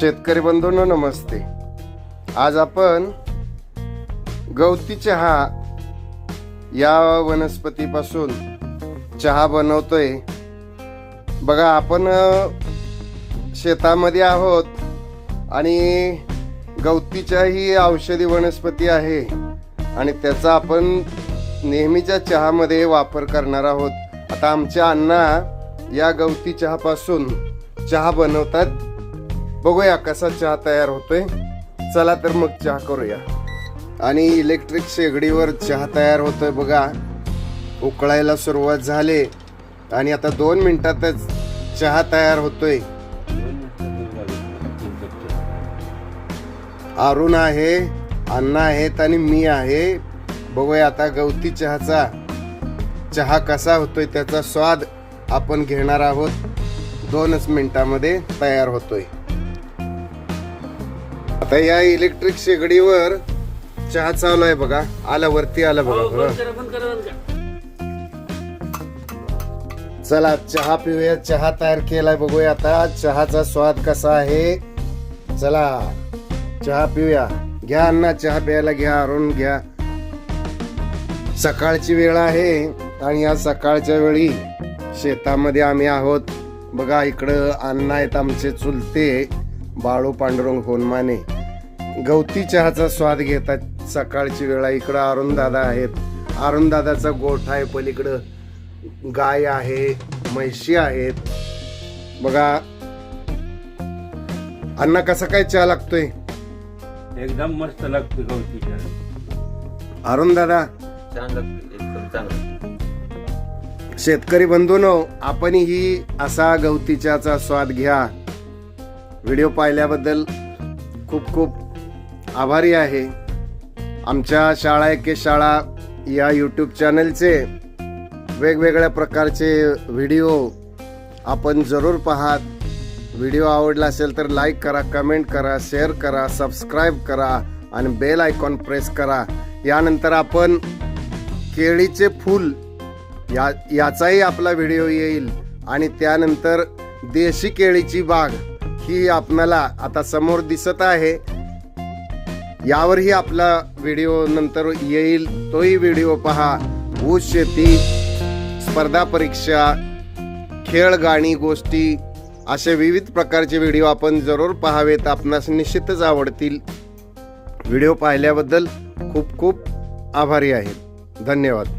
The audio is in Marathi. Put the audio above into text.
शेतकरी बंधूंनो नमस्ते. आज आपण गवती चहा या वनस्पतीपासून चहा बनवतोय. बघा आपण शेतामध्ये आहोत आणि गवतीच्या ही औषधी वनस्पती आहे आणि त्याचा आपण नेहमीच्या चहामध्ये वापर करणार आहोत. आता आमच्या अण्णा या गवती चहापासून चहा बनवतात. बघूया कसा चहा तयार होतोय. चला तर मग चहा करूया. आणि इलेक्ट्रिक शेगडीवर चहा तयार होतोय बघा. उकळायला सुरुवात झाली. आणि आता दोन मिनिटातच चहा तयार होतोय. अरुण आहे अण्णा आहेत आणि मी आहे. बघूया आता गवती चहाचा. चहा कसा होतोय त्याचा स्वाद आपण घेणार आहोत. दोनच मिनिटामध्ये तयार होतोय. आता या इलेक्ट्रिक शेगडीवर चहा चालू आहे बघा. आला वरती आला बघा बघा. चला चहा पिऊया. चहा तयार केलाय बघूया आता. चहाचा स्वाद कसा आहे? चला चहा पिऊया. घ्या अण्णा चहा प्यायला घ्या अरुण घ्या. सकाळची वेळ आहे आणि या सकाळच्या वेळी शेतामध्ये आम्ही आहोत. बघा इकडं अण्णा आहेत आमचे चुलते. बाळू पांडुरंग होनमाने गवती चहाचा स्वाद घेतात. सकाळची वेळा इकडं अरुण दादा आहेत. अरुण दादाचा गोठा आहे पलीकडं गाय आहे म्हैशी आहेत. बघा अण्णा कसा काय चहा लागतोय? एकदम मस्त लागते गवती चहा. अरुण दादा? छान लागते एकदम चांगलं शेतकरी बंधूनो आपणही असा गवती चहाचा स्वाद घ्या. व्हिडिओ पाहिल्याबद्दल खूप खूप आभारी आहे. आमच्या शाळा एके शाळा या यूट्यूब चॅनलचे वेगवेगळ्या प्रकारचे व्हिडिओ आपण जरूर पाहात. व्हिडिओ आवडला असेल तर लाईक करा कमेंट करा शेअर करा सबस्क्राईब करा आणि बेल आयकॉन प्रेस करा. यानंतर आपण केळीचे फूल या याचाही आपला व्हिडिओ येईल आणि त्यानंतर देशी केळीची बाग. ही आपणाला आता समोर दिसत आहे. यावरही आपला व्हिडिओ नंतर येईल. तोही व्हिडिओ पहा. ऊस शेती स्पर्धा परीक्षा खेळ गाणी गोष्टी असे विविध प्रकारचे व्हिडिओ आपण जरूर पाहावेत. आपणास निश्चितच आवडतील. व्हिडिओ पाहिल्याबद्दल खूप खूप आभारी आहे. धन्यवाद.